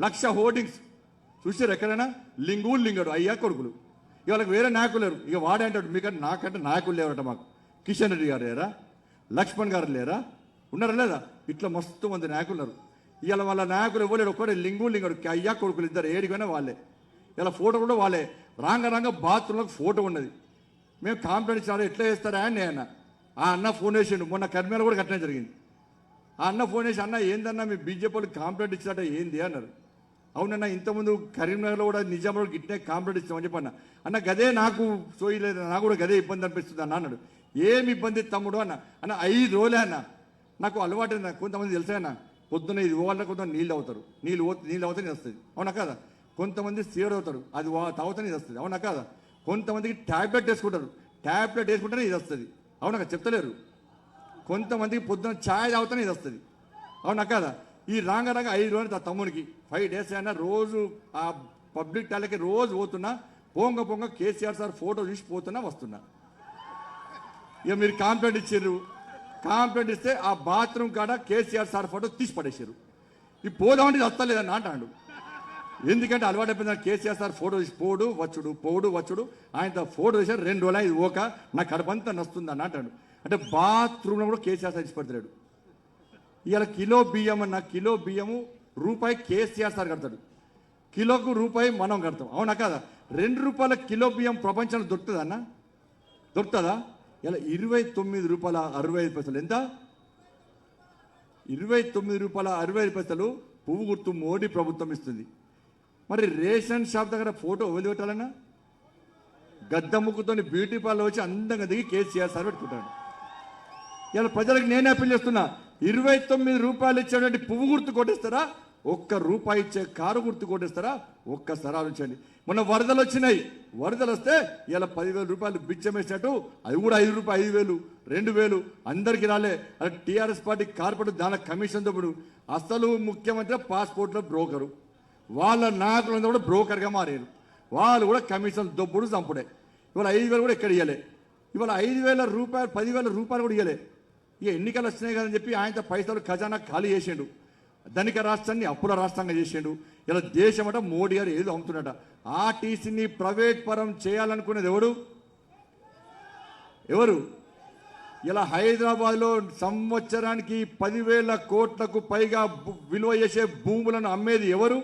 లక్ష hoardings. చూసారు ఎక్కడైనా? లింగు లింగడు అయ్యా కొడుకులు. ఇవాళకి వేరే నాయకులు లేరు. ఇక వాడే అంటాడు మీకంటే నాకంటే నాయకులు లేవట మాకు. కిషన్ రెడ్డి గారు లేరా? లక్ష్మణ్ గారు లేరా? ఉన్నారా లేదా? ఇట్లా మస్తు మంది నాయకులు ఉన్నారు. ఇవాళ వాళ్ళ నాయకులు ఇవ్వలేడు ఒక్కడే లింగు లింగడు. అయ్యా కొడుకులు ఇద్దరు ఏడికైనా వాళ్ళే. ఇలా ఫోటో కూడా వాళ్ళే. రాంగ రాంగ బాత్రూంలో ఫోటో ఉన్నది. మేము కాంప్లైంట్ ఇచ్చారు ఎట్లా చేస్తారా అని నేను అన్న. ఆ అన్న ఫోన్ చేసిండు. మొన్న కర్మేల కూడా కట్టడం జరిగింది. ఆ అన్న ఫోన్ చేసి అన్న ఏందన్నా మీ బీజేపీ వాళ్ళు కాంప్లైంట్ ఇచ్చారట ఏంది? అన్నారు. అవునన్న ఇంతకుముందు కరీంనగర్లో కూడా నిజామాబాద్ గిట్టే కాంప్లైంట్ ఇస్తామని చెప్పన్న. అన్న అన్న గదే నాకు సోయలేదు నాకు కూడా గదే ఇబ్బంది అనిపిస్తుంది అన్న అన్నాడు. ఏమి ఇబ్బంది తమ్ముడు అన్న? అన్న ఐదు రోజులే అన్న. నాకు అలవాటు అన్న. కొంతమంది తెలుసా అన్న? పొద్దున్న ఇది వాళ్ళ కొంత నీళ్ళు అవుతారు నీళ్ళు పో- నీళ్ళు అవుతానే వస్తుంది అవునా కదా? కొంతమంది సీడ్ అవుతారు అది వా- తాగుతానే ఇది వస్తుంది అవునా కదా? కొంతమందికి ట్యాబ్లెట్ వేసుకుంటారు. ట్యాబ్లెట్ వేసుకుంటేనే ఇది వస్తుంది. అవునా చెప్తలేరు. కొంతమందికి పొద్దున ఛాయ్ తాగుతానే ఇది వస్తుంది. అవునా కదా? ఈ రాంగ రాంగ ఐదు రోజులు ఆ తమ్మునికి. ఫైవ్ డేస్ అయినా రోజు ఆ పబ్లిక్ టాలకి రోజు పోతున్నా. పొంగ పొంగ కేసీఆర్ సార్ ఫోటో చూసి పోతున్నా వస్తున్నా. ఇక మీరు కాంప్లైంట్ ఇచ్చారు కాంప్లైంట్ ఇస్తే ఆ బాత్రూమ్ కాడ కేసీఆర్ సార్ ఫోటో తీసి పడేసారు ఈ పోదామంటే ఇది వస్తలేదని అంటాడు. ఎందుకంటే అలవాటు అయిపోయింది కేసీఆర్ సార్ ఫోటో తీసి పోడు వచ్చుడు పోడు వచ్చుడు. ఆయన ఫోటో తీసారు రెండు రోజులు ఇది ఓక. నా కడపంతా నస్తుంది అని అంటాడు. అంటే బాత్రూంలో కూడా కేసీఆర్ సార్ ఇచ్చి పెడతాడు ఇవాళ కిలో బియ్యం అన్న కిలో బియ్యము రూపాయి కేసీఆర్ సార్ కడతాడు. కిలోకు రూపాయి మనం కడతాం. అవునా కదా? రెండు రూపాయల కిలో బియ్యం ప్రపంచంలో దొరుకుతుందా అన్న? దొరుకుతుందా? ఇలా ఇరవై తొమ్మిది రూపాయల అరవై ఐదు పైసలు. ఎంత? ఇరవై తొమ్మిది రూపాయల అరవై ఐదు పైసలు పువ్వు గుర్తు మోడీ ప్రభుత్వం ఇస్తుంది. మరి రేషన్ షాప్ దగ్గర ఫోటో వదిలి పెట్టాలన్నా? గద్ద ముక్కుతోని బ్యూటీ పార్లర్ వచ్చి అందంగా దిగి కేసీఆర్ సార్ పెట్టుకుంటాడు. ఇలా ప్రజలకు నేనే అప్పీల్ చేస్తున్నా. ఇరవై తొమ్మిది రూపాయలు ఇచ్చేటువంటి పువ్వు గుర్తు కొట్టేస్తారా? ఒక్క రూపాయి ఇచ్చే కారు గుర్తు కొట్టేస్తారా? ఒక్కసారి ఆలోచించండి మొన్న వరదలు వచ్చినాయి. వరదలు వస్తే ఇలా పదివేల రూపాయలు బిచ్చం వేసినట్టు అవి కూడా ఐదు రూపాయలు ఐదు వేలు రెండు వేలు అందరికి రాలే. అలా టీఆర్ఎస్ పార్టీ కార్పొరేట్ దాని కమిషన్ తప్పుడు అసలు ముఖ్యమంత్రి పాస్పోర్ట్లో బ్రోకరు. వాళ్ళ నాయకులందరూ కూడా బ్రోకర్గా మారారు. వాళ్ళు కూడా కమిషన్ దొప్పుడు చంపుడే. ఇవాళ ఐదు వేలు కూడా ఎక్కడ ఇవ్వలే ఇవాళ ఐదు వేల రూపాయలు పదివేల రూపాయలు కూడా ఇవ్వలే ఇక ఎన్నికలు వచ్చినాయి కదని చెప్పి ఆయనతో పైసలు ఖజానా ఖాళీ చేసిండు. ధనిక రాష్ట్రాన్ని అప్పుల రాష్ట్రంగా చేసిండు. ఇలా దేశం మోడీ గారు ఏదో అమ్ముతున్నట ఆర్టీసీని ప్రైవేట్ పరం చేయాలనుకునేది ఎవడు ఎవరు? ఇలా హైదరాబాద్లో సంవత్సరానికి పదివేల కోట్లకు పైగా విలువ చేసే భూములను అమ్మేది ఎవరు?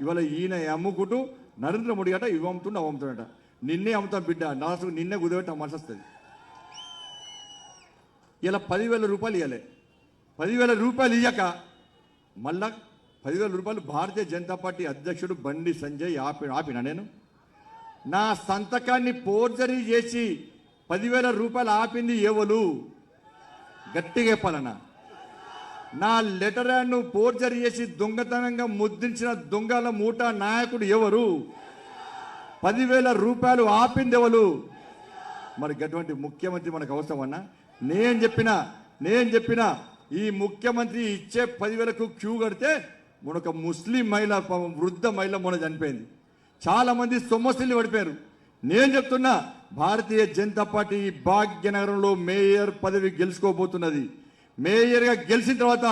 ఇవాళ ఈయన అమ్ముకుంటూ నరేంద్ర మోడీ అట ఇవి అమ్ముతుండ అవి అమ్ముతుండట నిన్నే అమ్ముతాం బిడ్డ నాకు నిన్నే కుదిపెట్ట మనసు వస్తుంది. ఇలా పదివేల రూపాయలు ఇవ్వలే పదివేల రూపాయలు ఇవ్వక మళ్ళా పదివేల రూపాయలు భారతీయ జనతా పార్టీ అధ్యక్షుడు బండి సంజయ్ ఆపి ఆపిన నేను? నా సంతకాన్ని పోర్జరీ చేసి పదివేల రూపాయలు ఆపింది ఎవరు? గట్టిగా చెప్పాలన్నా. నా లెటర్ హ్యాండ్ పోర్జరీ చేసి దొంగతనంగా ముద్రించిన దొంగల మూట నాయకుడు ఎవరు? పదివేల రూపాయలు ఆపింది ఎవరు? మరి అటువంటి ముఖ్యమంత్రి మనకు అవసరం అన్నా నేను చెప్పిన నేను చెప్పిన ఈ ముఖ్యమంత్రి ఇచ్చే పదివేలకు క్యూ కడితే మనొక ముస్లిం మహిళ వృద్ధ మహిళ మొన్న చనిపోయింది. చాలామంది సొమ్మసిల్లి పడిపోయారు. నేను చెప్తున్నా భారతీయ జనతా పార్టీ భాగ్యనగరంలో మేయర్ పదవి గెలుచుకోబోతున్నది. మేయర్గా గెలిచిన తర్వాత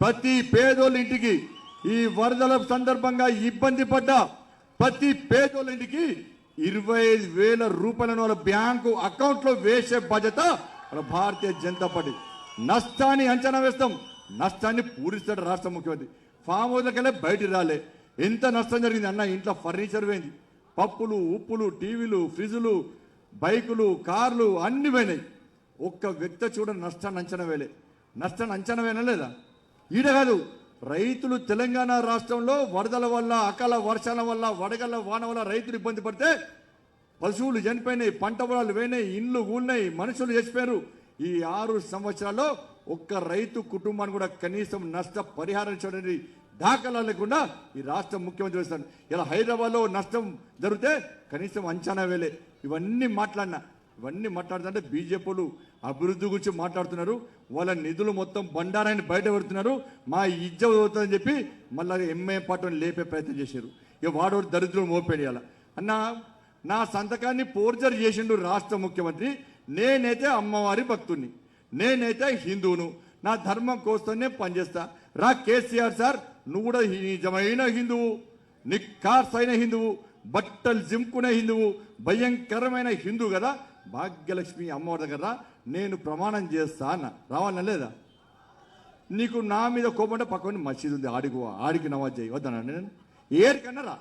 ప్రతి పేదోళ్ళ ఇంటికి ఈ వరదల సందర్భంగా ఇబ్బంది పడ్డ ప్రతి పేదోళ్ళ ఇంటికి ఇరవై ఐదు వేల రూపాయలను వాళ్ళ బ్యాంకు అకౌంట్లో వేసే బాధ్యత మన భారతీయ జనతా పార్టీ నష్టాన్ని అంచనా వేస్తాం. నష్టాన్ని పూరిస్తాడు రాష్ట్ర ముఖ్యమంత్రి. ఫామ్ హౌస్లకెళ్ళి బయటికి రాలే. ఎంత నష్టం జరిగింది అన్న ఇంట్లో ఫర్నిచర్ పోయింది. పప్పులు ఉప్పులు టీవీలు ఫ్రిడ్జులు బైకులు కార్లు అన్ని పోయినాయి. ఒక్క వ్యక్తి చూడ నష్టాన్ని అంచనా వేలే నష్టాన్ని అంచనా వేయలేదా? ఈడ కాదు రైతులు తెలంగాణ రాష్ట్రంలో వరదల వల్ల అకాల వర్షాల వల్ల వడగళ్ళ వాన వల్ల రైతులు ఇబ్బంది పడితే పశువులు చనిపోయినాయి పంట పొలాలు పోయినాయి ఇండ్లు ఊళ్ళాయి మనుషులు చచ్చిపోయారు. ఈ ఆరు సంవత్సరాల్లో ఒక్క రైతు కుటుంబాన్ని కూడా కనీసం నష్ట పరిహారం చూడండి దాఖలా లేకుండా ఈ రాష్ట్ర ముఖ్యమంత్రి వేస్తాడు ఇలా హైదరాబాద్లో నష్టం జరిగితే కనీసం అంచనా వేలే ఇవన్నీ మాట్లాడినా ఇవన్నీ మాట్లాడుతుంటే బీజేపీలు అభివృద్ధి గురించి మాట్లాడుతున్నారు. వాళ్ళ నిధులు మొత్తం బండారాన్ని బయట పెడుతున్నారు. మా ఇజ్జ అవుతుందని చెప్పి మళ్ళీ ఎంఏ పార్టీని లేపే ప్రయత్నం చేశారు. ఇక వాడు దరిద్రులు మోపేయాల అన్న నా సంతకాన్ని పోర్జర్ చేసిండు రాష్ట్ర ముఖ్యమంత్రి నేనైతే అమ్మవారి భక్తుని నేనైతే హిందువును నా ధర్మం కోసమే పనిచేస్తా. రా కేసీఆర్ సార్ నువ్వు కూడా నిజమైన హిందువు నిక్కార్స్ హిందువు బట్టలు జింపుకునే హిందువు భయంకరమైన హిందువు కదా. భాగ్యలక్ష్మి అమ్మవారి దగ్గర నేను ప్రమాణం చేస్తా అన్న. రావాలన్నా లేదా? నీకు నా మీద కోపంటే పక్కన మసీదు ఉంది ఆడికి ఆడికి నవాజ్ చేయి వద్దన్నా నేను. ఏరికన్నా రా.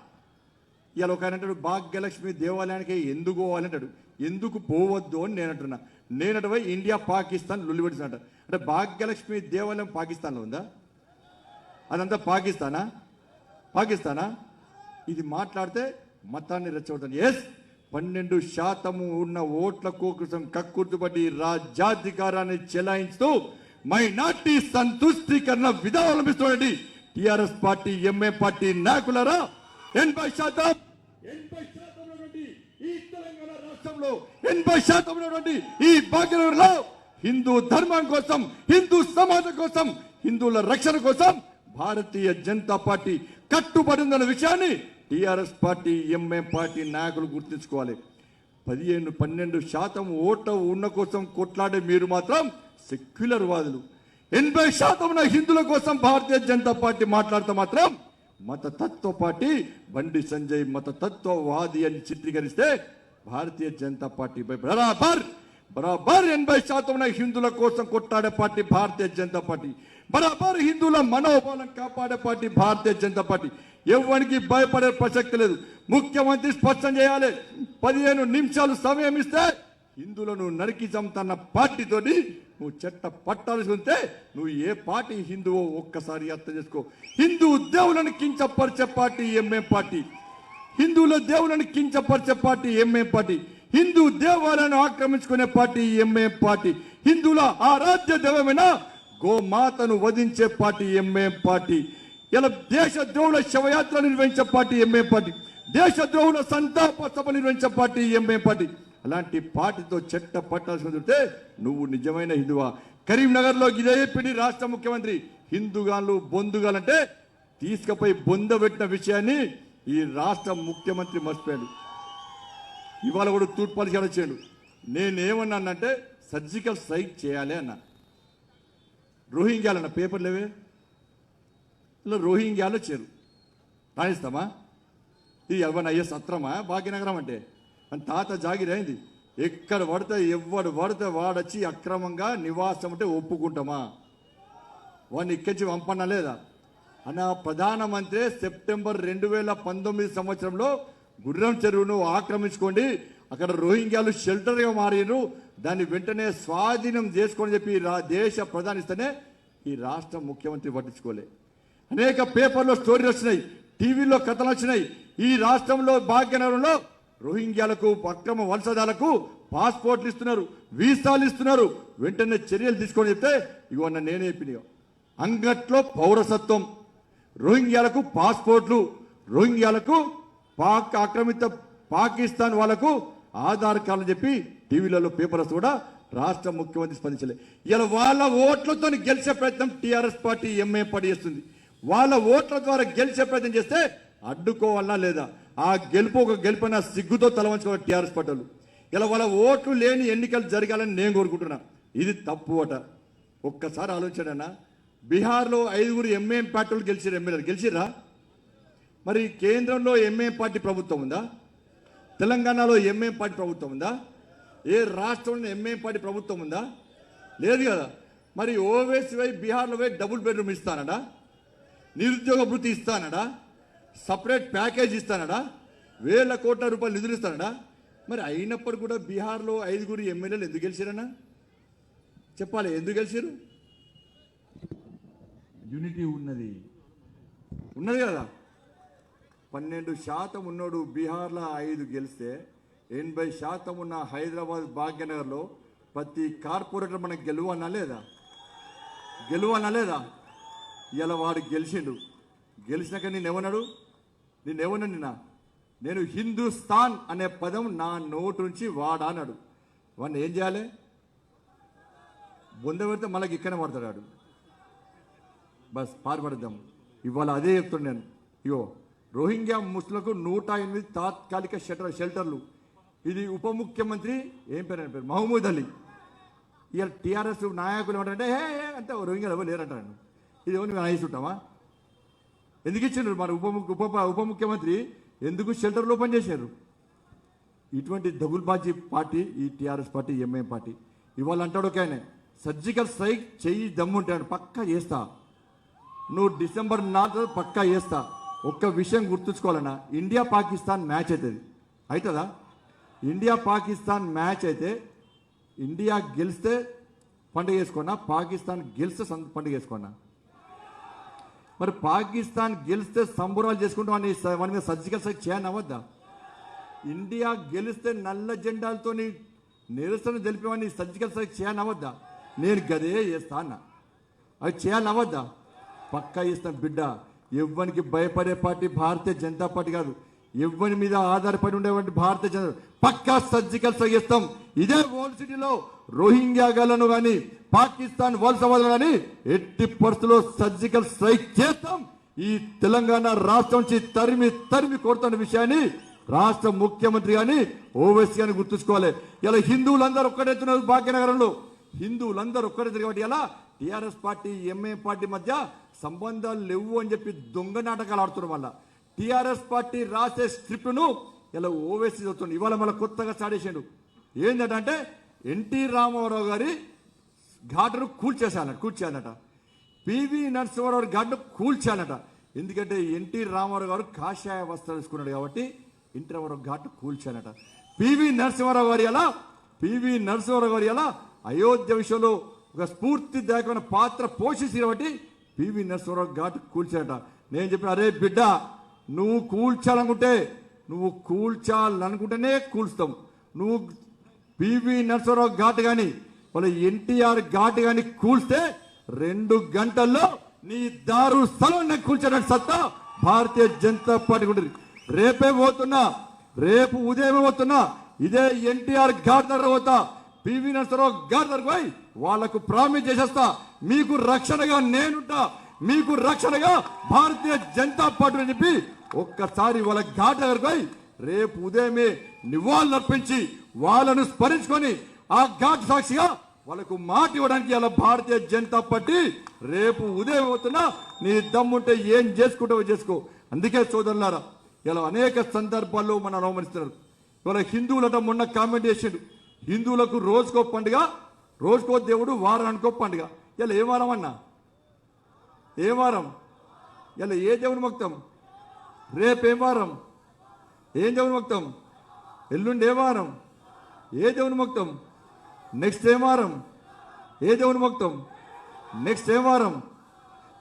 ఇలా ఒక ఆయన అంటాడు భాగ్యలక్ష్మి దేవాలయానికి ఎందుకు పోవాలి? అంటాడు. ఎందుకు పోవద్దు? అని నేను అంటున్నా. నేను అటువై ఇండియా పాకిస్తాన్ లొల్లిపెడుతున్నట అంటే. భాగ్యలక్ష్మి దేవాలయం పాకిస్తాన్లో ఉందా? అదంతా పాకిస్తానా? పాకిస్తానా? ఇది మాట్లాడితే మతాన్ని రెచ్చగొడతాను. ఎస్ పన్నెండు శాతము ఉన్న ఓట్ల కోసం కక్కుర్తుపడి రాజ్యాధికారాన్ని చెలాయిస్తూ మైనార్టీ సంతుష్టీకరణ విధానం అవలంబిస్తున్నటువంటి టిఆర్ఎస్ పార్టీ ఎంఏ పార్టీ నాయకులరా ఎనభై శాతం. ఎనభై శాతం ఈ తెలంగాణ రాష్ట్రంలో ఎనభై శాతం ఉన్నటువంటి ఈ భాగ్యనగర్లో హిందూ ధర్మం కోసం హిందూ సమాజం కోసం హిందువుల రక్షణ కోసం భారతీయ జనతా పార్టీ కట్టుబడిందన్న విషయాన్ని టిఆర్ఎస్ పార్టీ ఎంఏ పార్టీ నాయకులు గుర్తుంచుకోవాలి. పదిహేను పన్నెండు శాతం ఓట్ల ఉన్న కోసం కొట్లాడే మీరు మాత్రం సెక్యులర్ వాదులు. ఎనభై శాతం హిందువుల కోసం భారతీయ జనతా పార్టీ మాట్లాడితే మాత్రం మతతత్వ పార్టీ బండి సంజయ్ మత తత్వవాది అని చిత్రీకరిస్తే భారతీయ జనతా పార్టీ బరాబర్ బరాబర్ ఎనభై శాతం ఉన్న హిందువుల కోసం కొట్టాడే పార్టీ భారతీయ జనతా పార్టీ. బరాబర్ హిందువుల మనోబలం కాపాడే పార్టీ భారతీయ జనతా పార్టీ. ఎవరికి భయపడే ప్రసక్తి లేదు. ముఖ్యమంత్రి స్పష్టం చేయాలి. పదిహేను నిమిషాలు సమయం ఇస్తే హిందువులను నరికి చంపుతున్న పార్టీతోని నువ్వు చెట్ట పట్టాల్సి ఉంటే నువ్వు ఏ పార్టీ హిందువో ఒక్కసారి అర్థం చేసుకో. హిందూ దేవులను కించపరిచే పార్టీ ఎంఏ పార్టీ. హిందువుల దేవులను కించపరిచే పార్టీ ఎంఏ పార్టీ. హిందూ దేవాలయాన్ని ఆక్రమించుకునే పార్టీ ఎంఏ పార్టీ. హిందువుల ఆరాధ్య దైవమైన గోమాతను వధించే పార్టీ ఎంఏ పార్టీ. ఇలా దేశ ద్రోహుల శవయాత్ర నిర్వహించే పార్టీ ఎంఏ పార్టీ. దేశ ద్రోహుల సంతాప సభ నిర్వహించే పార్టీ ఎంఏ పార్టీ. అలాంటి పార్టీతో చెట్ట పట్టాల్సి ఉంటే నువ్వు నిజమైన హిందువా. కరీంనగర్లో ఇదే పిడి రాష్ట్ర ముఖ్యమంత్రి. హిందుగాళ్ళు బొందుగాలంటే తీసుకపోయి బొందబెట్టిన విషయాన్ని ఈ రాష్ట్ర ముఖ్యమంత్రి మర్చిపోయాడు. ఇవాళ కూడా తూర్పు పరిచయాలు వచ్చాడు. నేనేమన్నానంటే సర్జికల్ స్ట్రైక్ చేయాలి అన్న. రోహింగ్యాలన్న పేపర్ లేవే? ఇలా రోహింగ్యాలో చేరు రాణిస్తామా? ఇది ఎవరిని అయ్యే సత్రమా భాగ్యనగరం అంటే. అని తాత జాగిరైంది ఎక్కడ పడితే ఎవడు పడితే వాడొచ్చి అక్రమంగా నివాసం అంటే ఒప్పుకుంటామా? వాడిని ఇక్కడి పంపన్నా లేదా? అన్న ప్రధానమంత్రి సెప్టెంబర్ రెండు వేల పంతొమ్మిది సంవత్సరంలో గుర్రం చెరువును ఆక్రమించుకోండి. అక్కడ రోహింగ్యాలు షెల్టర్గా మారిరు దాన్ని వెంటనే స్వాధీనం చేసుకోని చెప్పి రా- దేశ ప్రధానిస్తేనే ఈ రాష్ట్ర ముఖ్యమంత్రి పట్టించుకోలే. అనేక పేపర్లో స్టోరీలు వచ్చినాయి టీవీలో కథలు వచ్చినాయి. ఈ రాష్ట్రంలో భాగ్యనగరంలో రోహింగ్యాలకు అక్రమ వలసదాలకు పాస్పోర్ట్లు ఇస్తున్నారు వీసాలు ఇస్తున్నారు. వెంటనే చర్యలు తీసుకొని చెప్తే ఇవన్న నేనే చెప్పిన అంగట్లో పౌరసత్వం. రోహింగ్యాలకు పాస్పోర్ట్లు. రోహింగ్యాలకు పాక్ ఆక్రమిత పాకిస్తాన్ వాళ్ళకు ఆధార్ కార్డు చెప్పి టీవీలలో పేపర్స్ కూడా రాష్ట్ర ముఖ్యమంత్రి స్పందించలే. ఇలా వాళ్ళ ఓట్లతో గెలిచే ప్రయత్నం టీఆర్ఎస్ పార్టీ ఎంఏ పార్టీ చేస్తుంది. వాళ్ళ ఓట్ల ద్వారా గెలిచే ప్రయత్నం చేస్తే అడ్డుకోవాలా లేదా? ఆ గెలుపు ఒక గెలుపైన సిగ్గుతో తలవంచుకోవాలి టీఆర్ఎస్ పార్టీలు. ఇలా వాళ్ళ ఓట్లు లేని ఎన్నికలు జరగాలని నేను కోరుకుంటున్నా. ఇది తప్పు అట. ఒక్కసారి ఆలోచన బీహార్లో ఐదుగురు ఎంఏఎం పార్టీలు గెలిచారు ఎమ్మెల్యేలు. గెలిచిరా మరి కేంద్రంలో ఎంఏఎం పార్టీ ప్రభుత్వం ఉందా? తెలంగాణలో ఎంఏఎం పార్టీ ప్రభుత్వం ఉందా? ఏ రాష్ట్రంలో ఎంఏఎం పార్టీ ప్రభుత్వం ఉందా? లేదు కదా. మరి ఓవేసీ వై బీహార్లో పోయి డబుల్ బెడ్రూమ్ ఇస్తానడా? నిరుద్యోగ వృత్తి ఇస్తానడా? Separate package ఇస్తానడా? వేల కోట్ల రూపాయలు నిధులు ఇస్తానడా? మరి అయినప్పుడు కూడా బీహార్లో ఐదుగురు ఎమ్మెల్యేలు ఎందుకు గెలిచారన్నా? చెప్పాలి ఎందుకు గెలిచారు? యూనిటీ ఉన్నది. ఉన్నది కదా. పన్నెండు శాతం ఉన్నోడు బీహార్లో ఐదు గెలిస్తే ఎనభై శాతం ఉన్న హైదరాబాద్ భాగ్యనగర్లో ప్రతి కార్పొరేటర్ మనకు గెలువన్నా లేదా? గెలువన్నా లేదా? ఇలా వాడు గెలిచిండు. గెలిచినాక నేను ఏమన్నాడు నేను నిన్న నేను హిందుస్థాన్ అనే పదం నా నోటు నుంచి వాడా వాడిని ఏం చేయాలి? బొంద పెడితే మళ్ళీ ఇక్కడే పడతాడు వాడు. బస్ పారిపడద్దాం ఇవాళ అదే చెప్తున్నాను నేను. ఇగో రోహింగ్యా ముస్లింలకు నూట ఎనిమిది తాత్కాలిక షెల్టర్ షెల్టర్లు. ఇది ఉప ముఖ్యమంత్రి ఏం పేరు అని పేరు? మహమూద్ అలీ. ఇవాళ టీఆర్ఎస్ నాయకులు ఏమంటారంటే హే అంటే రోహింగ్యాలు ఎవరు లేరంటారు ఇది ఎవరు మేము అనేసి ఎందుకు ఇచ్చిండ్రు మన ఉప ఉప ఉప ముఖ్యమంత్రి? ఎందుకు షెల్టర్లు ఓపెన్ చేశారు? ఇటువంటి దగుల్బాజీ పార్టీ ఈ టీఆర్ఎస్ పార్టీ ఎంఐఎం పార్టీ ఇవాళ అంటాడు ఒక ఆయన సర్జికల్ స్ట్రైక్ చెయ్యి దమ్ముంటాడు పక్కా చేస్తా. నువ్వు డిసెంబర్ నాలుగు పక్కా చేస్తా. ఒక్క విషయం గుర్తుంచుకోవాలన్నా ఇండియా పాకిస్తాన్ మ్యాచ్ అవుతుంది అవుతుందా ఇండియా పాకిస్తాన్ మ్యాచ్ అయితే ఇండియా గెలిస్తే పండుగ చేసుకున్నా పాకిస్తాన్ గెలిస్తే పండుగ చేసుకున్నా. మరి పాకిస్తాన్ గెలిస్తే సంబురాలు చేసుకుంటాం అని వాడి మీద సర్జికల్ స్ట్రైక్ చేయని అవద్దా ఇండియా గెలిస్తే నల్ల జెండాలతోని నిరసన తెలిపేవాడిని సర్జికల్ స్ట్రైక్ చేయని అవద్దా నేను గదే చేస్తాను అన్న. అది చేయాలని అవద్దా పక్కా ఇస్తాం బిడ్డ. ఎవ్వనికి భయపడే పార్టీ భారతీయ జనతా పార్టీ కాదు. ఎవ్వని మీద ఆధారపడి ఉండేటువంటి భారతీయ జనతా పక్కా సర్జికల్ స్ట్రైక్ ఇస్తాం ఇదే ఓల్డ్ సిటీలో రోహింగ్యాగాలను కానీ పాకిస్తాన్ వలస కానీ ఎట్టి పరిస్థితుల్లో సర్జికల్ స్ట్రైక్ చేస్తాం. ఈ తెలంగాణ రాష్ట్రం నుంచి తరిమి తరిమి కొడుతున్న విషయాన్ని రాష్ట్ర ముఖ్యమంత్రి గాని ఓవైసీ గాని గుర్తుంచుకోవాలి. ఇలా హిందువులందరూ ఒక్కడెత్తున్నారు భాగ్యనగరంలో. హిందువులందరూ ఒక్కటెత్తారు కాబట్టి ఇలా టిఆర్ఎస్ పార్టీ ఎంఏ పార్టీ మధ్య సంబంధాలు లేవు అని చెప్పి దొంగ నాటకాలు ఆడుతున్నారు వల్ల టిఆర్ఎస్ పార్టీ రాసే స్క్రిప్ట్ను ఇలా ఓవైసీ చదువుతుంది ఇవాళ మళ్ళీ కొత్తగా స్టార్ట్ చేసిండు. ఏంటంటే ఎన్టీ రామారావు గారి ఘాటును కూల్చేశానట కూల్చానట పివి నరసింహారావు ఘాటును కూల్చానట ఎందుకంటే ఎన్టీ రామారావు గారు కాషాయ వస్త్రాలు వేసుకున్నాడు కాబట్టి ఎన్టీ రామారావు ఘాటు కూల్చానట పివి నరసింహారావు గారి ఎలా? పివి నరసింహారావు గారి ఎలా? అయోధ్య విషయంలో ఒక స్ఫూర్తిదాయకమైన పాత్ర పోషించి కాబట్టి పివి నరసింహారావు ఘాటు కూల్చానట నేను చెప్పిన అరే బిడ్డ నువ్వు కూల్చాలనుకుంటే నువ్వు కూల్చాలనుకుంటేనే కూల్స్తాం. నువ్వు పివి నరసింహారావు ఘాటు కానీ వాళ్ళ ఎన్టీఆర్ ఘాటు కానీ కూల్స్తే రెండు గంటల్లో నీ దారు స్థలం కూల్చడానికి సత్తా భారతీయ జనతా పార్టీ ఉంటుంది రేపే పోతున్నా రేపు ఉదయమే పోతున్నా ఇదే ఎన్టీఆర్ ఘాట్ దగ్గర పోతా పివి నరసరావు ఘాట్ దగ్గర పోయి వాళ్ళకు ప్రామిస్ చేసేస్తా. మీకు రక్షణగా నేనుంటా మీకు రక్షణగా భారతీయ జనతా పార్టీ అని చెప్పి ఒక్కసారి వాళ్ళ ఘాట్ దగ్గరకు పోయి రేపు ఉదయమే నివాళులు అర్పించి వాళ్ళను స్మరించుకొని ఆ ఘాట్ సాక్షిగా వాళ్ళకు మాట ఇవ్వడానికి ఇలా భారతీయ జనతా పార్టీ రేపు ఉదయం అవుతున్నా నీ దమ్ముంటే ఏం చేసుకుంటావో చేసుకో. అందుకే సోదరులారా ఇలా అనేక సందర్భాల్లో మనం అవమానిస్తున్నారు. ఇవాళ హిందువులట మొన్న కామెంట్ చేసిండు. హిందువులకు రోజుకో పండుగ రోజుకో దేవుడు వారానికో పండుగ. ఇలా ఏ వారం అన్నా? ఏ వారం? ఇలా ఏ దేవుని మొక్తం? రేపేం వారం? ఏం దేవుని మొక్తం? ఎల్లుండి ఏ వారం? ఏ దేవుని మొక్తం? నెక్స్ట్ ఏ వారం? ఏ దేవుని మొక్తం? నెక్స్ట్ ఏ వారం?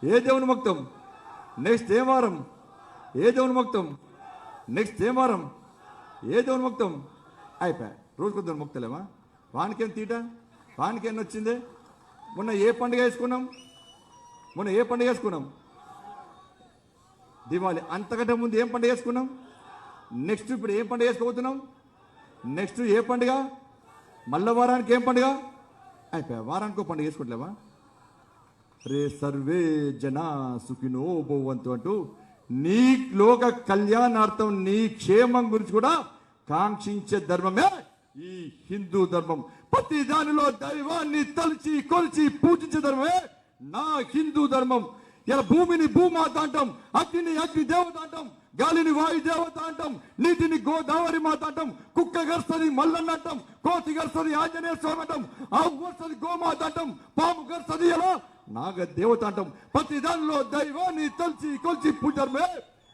ఏ దేవుని మొక్తం? నెక్స్ట్ ఏ వారం? ఏ దేవుని మొక్తం? నెక్స్ట్ ఏ వారం? ఏ దేవుని మొక్తం? అయిపోయా. రోజు కొద్దిగా మొక్తలేమా? వానికేం తీట? వానికేం వచ్చింది మొన్న ఏ పండుగ వేసుకున్నాం? మొన్న ఏ పండుగ వేసుకున్నాం? దివాళి. అంతకంటే ముందు ఏం పండుగ వేసుకున్నాం? నెక్స్ట్ ఇప్పుడు ఏం పండుగ వేసుకోబోతున్నాం? నెక్స్ట్ ఏ పండుగ? మళ్ళీ వారానికి ఏం పండుగ? అయిపోయా వారానికి పండుగ వేసుకోవట్లేవా రే సర్వే జన సుఖినో భవంతు అంటూ నీ లోక కళ్యాణార్థం నీ క్షేమం గురించి కూడా కాంక్షించే ధర్మమే ఈ హిందూ ధర్మం. ప్రతి దానిలో దైవాన్ని తలిచి కొలిచి పూజించే ధర్మమే నా హిందూ ధర్మం. ఇలా భూమిని భూమాత అంటాం అగ్నిని అగ్ని దేవత అంటాం గాలిని వాయు దేవత అంటాం నీటిని గోదావరి మాత అంటాం కుక్క గర్సది మల్లన్న అంటాం కోతి గర్సది ఆంజనేయ స్వామి అంటాం ఆవు గర్స్తది గోమాత అంటాం పాము గర్సది ఎలా? నాగ దేవత అంటాం. ప్రతి దానిలో దైవాన్ని తలిచి కొలిచి పూజర్మే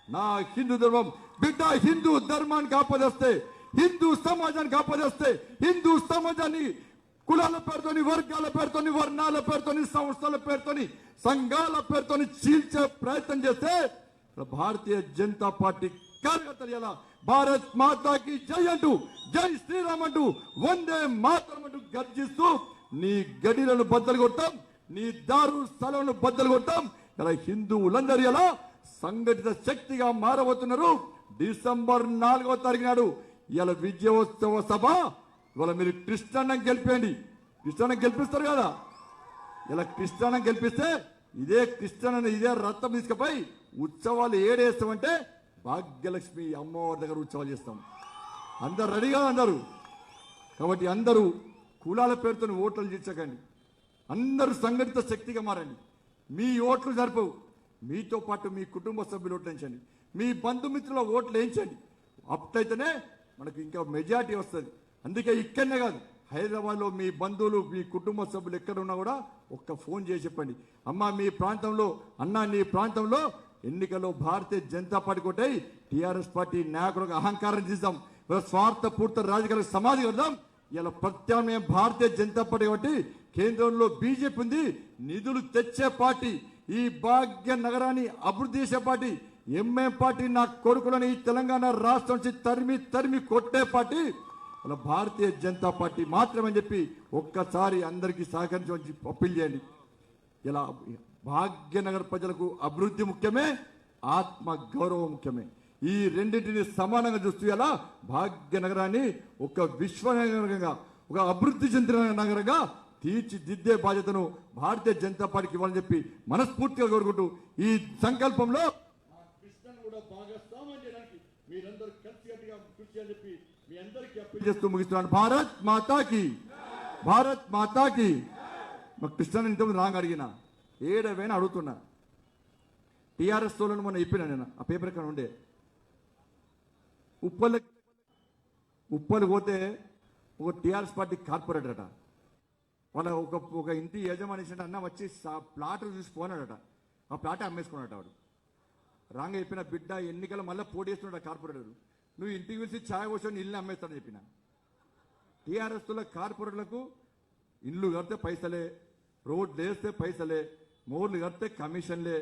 నా హిందూ ధర్మం బిడ్డ హిందూ ధర్మానికి ఆపదేస్తే హిందూ సమాజానికి ఆపదేస్తే హిందూ సమాజాన్ని కులాల పేరుతోని వర్గాల పేరుతోని వర్ణాల పేరుతోని సంస్థల పేరుతోని సంఘాల పేరుతోని చీల్చే ప్రయత్నం చేస్తే భారతీయ జనతా పార్టీ కార్యకర్తలు ఎలా? భారత్ మాతాకి జై అంటూ జై శ్రీరామ్ అంటూ వందే మాతరం అంటూ గర్జిస్తూ నీ గడిలను బద్దలు కొట్టాం నీ దారు స్థలను బద్దలు కొట్టాం ఇలా హిందువులందరూ ఎలా? సంఘటిత శక్తిగా మారబోతున్నారు. డిసెంబర్ నాలుగవ తారీఖు నాడు ఇలా విజయోత్సవ సభ. ఇవాళ మీరు కృష్ణాన్నం గెలిపేయండి. కృష్ణాన్నం గెలిపిస్తారు కదా? ఇలా కృష్ణాన్నం గెలిపిస్తే ఇదే కృష్ణాన్ని ఇదే రథం తీసుకుపోయి ఉత్సవాలు ఏడేస్తామంటే భాగ్యలక్ష్మి అమ్మవారి దగ్గర ఉత్సవాలు చేస్తాం. అందరు రెడీగా అన్నారు కాబట్టి అందరూ కులాల పేరుతో ఓట్లు చేర్చకండి అందరూ సంఘటిత శక్తిగా మారండి. మీ ఓట్లు సరిపోవు మీతో పాటు మీ కుటుంబ సభ్యులు ఓట్లు వేయించండి. మీ బంధుమిత్రుల ఓట్లు వేయించండి. అప్పుడైతేనే మనకు ఇంకా మెజారిటీ వస్తుంది. అందుకే ఇక్కడనే కాదు హైదరాబాద్లో మీ బంధువులు మీ కుటుంబ సభ్యులు ఎక్కడ ఉన్నా కూడా ఒక్క ఫోన్ చేసి చెప్పండి. అమ్మ మీ ప్రాంతంలో అన్న నీ ప్రాంతంలో ఎన్నికల్లో భారతీయ జనతా పార్టీ కొట్టాయి టీఆర్ఎస్ పార్టీ నాయకులకు అహంకారం తీద్దాం స్వార్థ పూర్త రాజకీయాలకు సమాధి కడదాం. ఇలా ప్రత్యామ్నాయం భారతీయ జనతా పార్టీ కాబట్టి కేంద్రంలో బీజేపీ ఉంది. నిధులు తెచ్చే పార్టీ ఈ భాగ్య నగరాన్ని అభివృద్ధి చేసే పార్టీ ఎంఎం పార్టీ నా కొడుకులని ఈ తెలంగాణ రాష్ట్రం నుంచి తరిమి తరిమి కొట్టే పార్టీ. అలా భారతీయ జనతా పార్టీ మాత్రమని చెప్పి ఒక్కసారి అందరికీ సహకరించమని అప్పీల్ చేయండి. ఇలా భాగ్యనగర్ ప్రజలకు అభివృద్ధి ముఖ్యమే ఆత్మ గౌరవం ముఖ్యమే. ఈ రెండింటిని సమానంగా చూస్తూ ఎలా? భాగ్యనగరాన్ని ఒక విశ్వనగరంగా ఒక అభివృద్ధి చెందిన నగరంగా తీర్చిదిద్దే బాధ్యతను భారతీయ జనతా పార్టీకి ఇవ్వాలని చెప్పి మనస్ఫూర్తిగా కోరుకుంటూ ఈ సంకల్పంలో మా కృష్ణను కూడా భాగస్వామ్యం చేయడానికి మీరందరూ కలిసికట్టుగా కృషి చేయాలని చెప్పి మీ అందరికీ అప్పీల్ చేస్తూ ముగిస్తున్నాను. భారత్ మాతాకి భారత్ మాతాకి. మా కృష్ణని ఇంతకుముందు రాంగ్ అడిగిన. ఏడవైనా అడుగుతున్నా. టీఆర్ఎస్ తోలను మొన్న ఇప్పిన నేను ఆ పేపర్ ఇక్కడ ఉండే? ఉప్పల్ ఉప్పలు పోతే ఒక టీఆర్ఎస్ పార్టీ కార్పొరేటర్ అట. వాళ్ళ ఒక ఒక ఇంటి యజమాని అన్న వచ్చి ఆ ప్లాట్ చూసి పోనాడట. ఆ ప్లాట్ అమ్మేసుకున్నాడట వాడు. రాంగ చెప్పిన బిడ్డ ఎన్నికలు మళ్ళీ పోటీ చేస్తున్నాడు కార్పొరేటర్. నువ్వు ఇంటికి పిలిచి ఛాయ్ పోసుకొని ఇల్లు అమ్మేస్తాడని చెప్పిన. టీఆర్ఎస్ కార్పొరేటర్లకు ఇల్లు కడితే పైసలే రోడ్లు వేస్తే పైసలే మోర్లు కడితే కమిషన్లే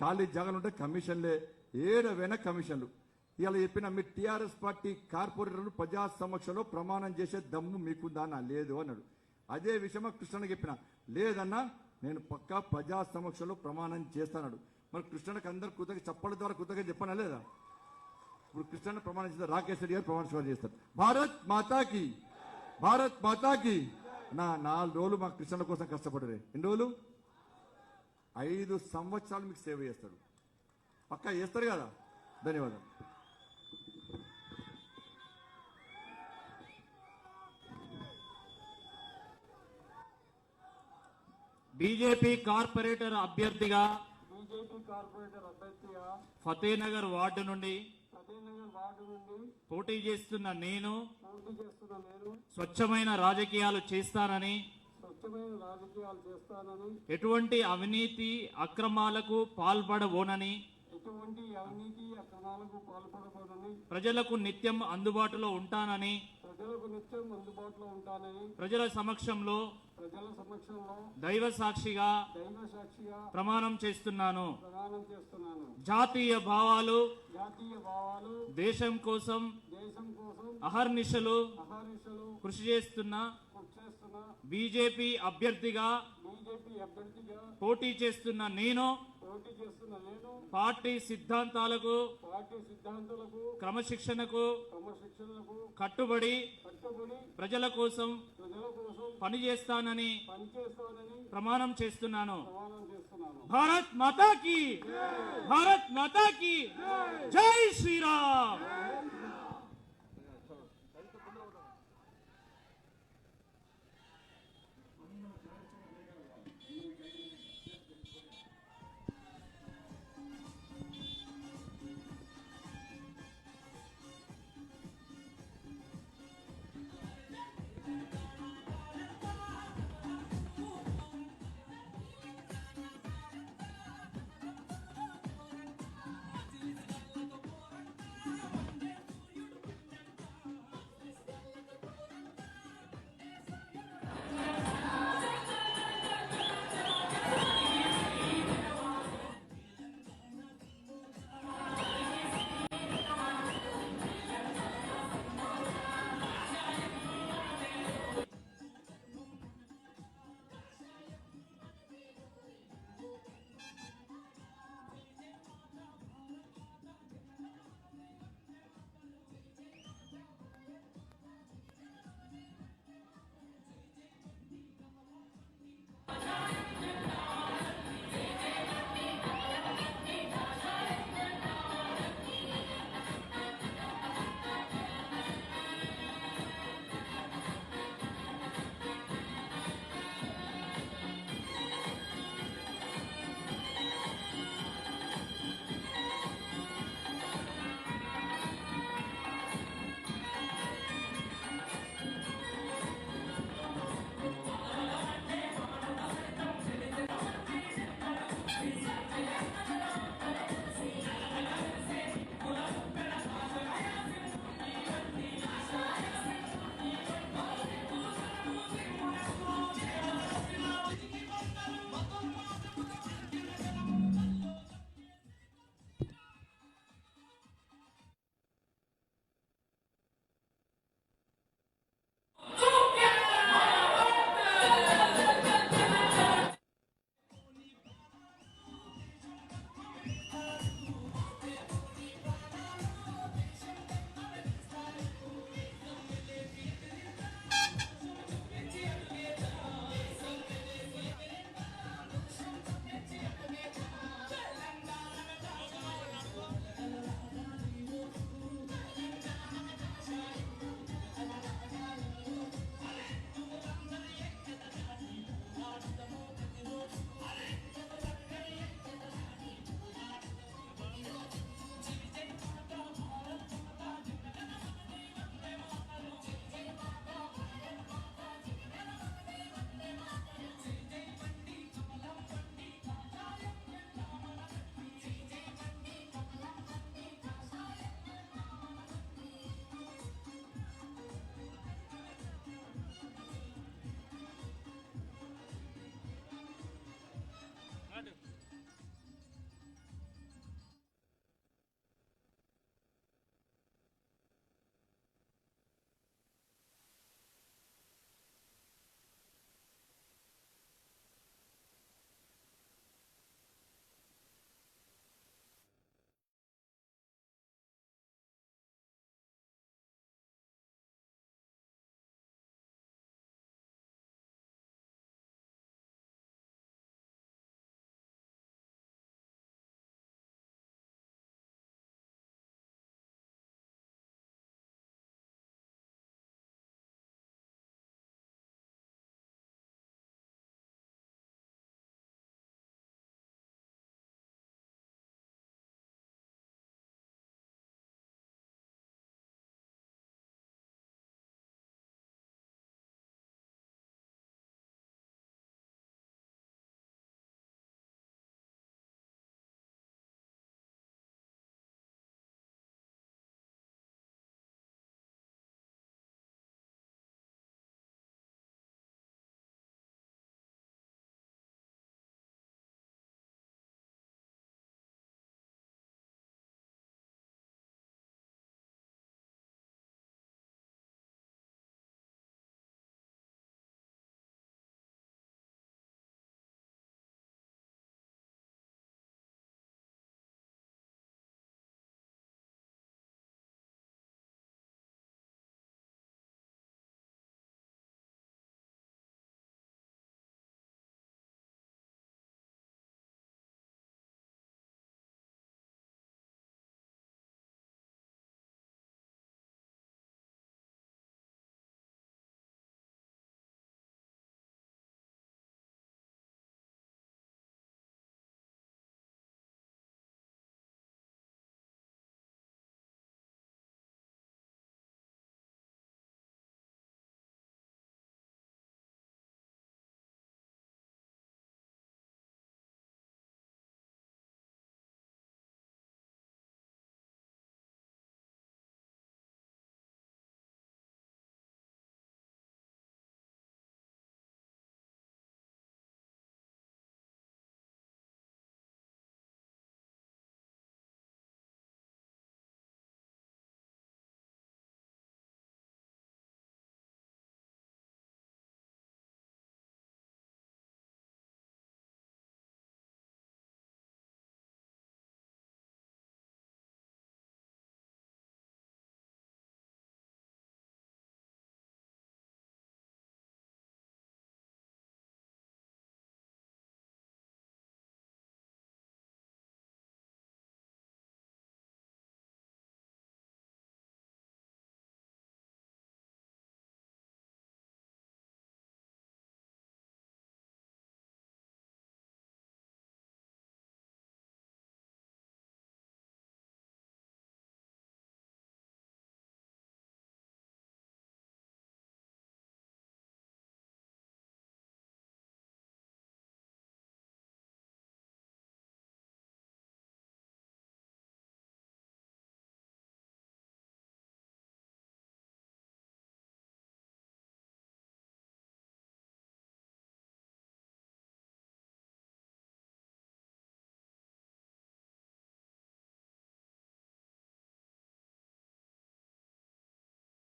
ఖాళీ జాగాలు ఉంటే కమిషన్లే ఏడవైనా కమిషన్లు. ఇలా చెప్పిన మీ టీఆర్ఎస్ పార్టీ కార్పొరేటర్లు ప్రజా సమక్షంలో ప్రమాణం చేసే దమ్ము మీకుందా అన్న? లేదు అన్నాడు. అదే విషయమా కృష్ణకి చెప్పిన. లేదన్నా నేను పక్కా ప్రజా సమక్షంలో ప్రమాణం చేస్తానడు మరి కృష్ణకి అందరు కృతజ్ఞ చప్పల ద్వారా కృతజ్ఞత చెప్పనా లేదా? ఇప్పుడు కృష్ణ ప్రమాణం చేస్తారు రాకేష్ రెడ్డి గారు ప్రమాణ స్వీకారం చేస్తారు. భారత్ మాతాకి భారత్ మాతాకి. నా నాలుగు రోజులు మా కృష్ణ కోసం కష్టపడరే ఎన్ని రోజులు? ఐదు సంవత్సరాలు మీకు సేవ చేస్తాడు పక్కా చేస్తారు కదా? ధన్యవాదాలు. బీజేపీ కార్పొరేటర్ అభ్యర్థిగా బీజేపీ కార్పొరేటర్ అభ్యర్థిగా ఫతేనగర్ వార్డు నుండి వార్డు నుండి పోటీ చేస్తున్న నేను పోటీ చేస్తున్న నేను స్వచ్ఛమైన రాజకీయాలు చేస్తానని రాజకీయాలు చేస్తానని ఎటువంటి అవినీతి అక్రమాలకు పాల్పడబోనని ఎటువంటి అవినీతి అక్రమాలకు పాల్పడకూడదని ప్రజలకు నిత్యం అందుబాటులో ఉంటానని ప్రజలకు నిత్యం అందుబాటులో ఉంటానని ప్రజల సమక్షంలో ప్రజల సమక్షంలో దైవ సాక్షిగా దైవ సాక్షిగా ప్రమాణం చేస్తున్నాను. ప్రమాణం చేస్తున్నాను. జాతీయ భావాలు జాతీయ భావాలు దేశం కోసం దేశం కోసం అహర్నిశలు అహర్నిశలు కృషి చేస్తున్న బీజేపీ అభ్యర్థిగా బీజేపీ అభ్యర్థిగా పోటీ చేస్తున్న నేను పోటీ చేస్తున్న నేను పార్టీ సిద్ధాంతాలకు పార్టీ సిద్ధాంతాలకు క్రమశిక్షణకు కట్టుబడి కట్టుబడి ప్రజల కోసం ప్రజల కోసం పనిచేస్తానని పనిచేస్తానని ప్రమాణం చేస్తున్నాను. ప్రమాణం చేస్తున్నాను. భారత్ మాతాకి భారత్ మాతాకి జై శ్రీరామ్!